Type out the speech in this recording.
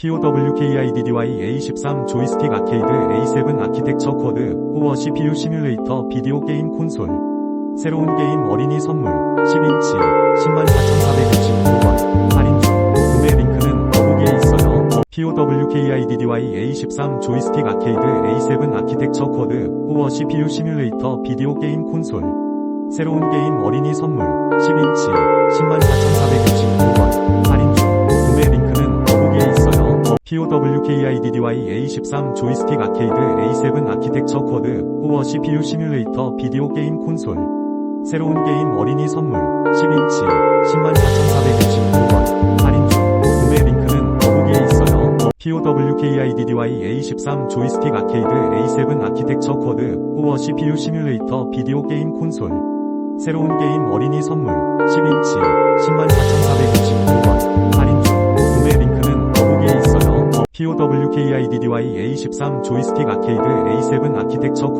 POWKIDDY A13 조이스틱 아케이드 A7 아키텍처 쿼드 코어 CPU 시뮬레이터 비디오 게임 콘솔. 새로운 게임 어린이 선물 10인치 104,469원 할인 중. 구매 링크는 더보기에 있어요. POWKIDDY A13 조이스틱 아케이드 A7 아키텍처 쿼드 코어 CPU 시뮬레이터 비디오 게임 콘솔. 새로운 게임 어린이 선물 10인치 104,469원 POWKIDDY-A13 조이스틱 아케이드 A7 아키텍처 쿼드 코어 CPU 시뮬레이터 비디오 게임 콘솔. 새로운 게임 어린이 선물 10인치 104,469원 할인 중 구매 링크는 더보기에 있어요. POWKIDDY-A13 조이스틱 아케이드 A7 아키텍처 쿼드 코어 CPU 시뮬레이터 비디오 게임 콘솔. 새로운 게임 어린이 선물 10인치 있어요 POWKIDDY A13 조이스틱 아케이드 A7 아키텍처 쿼드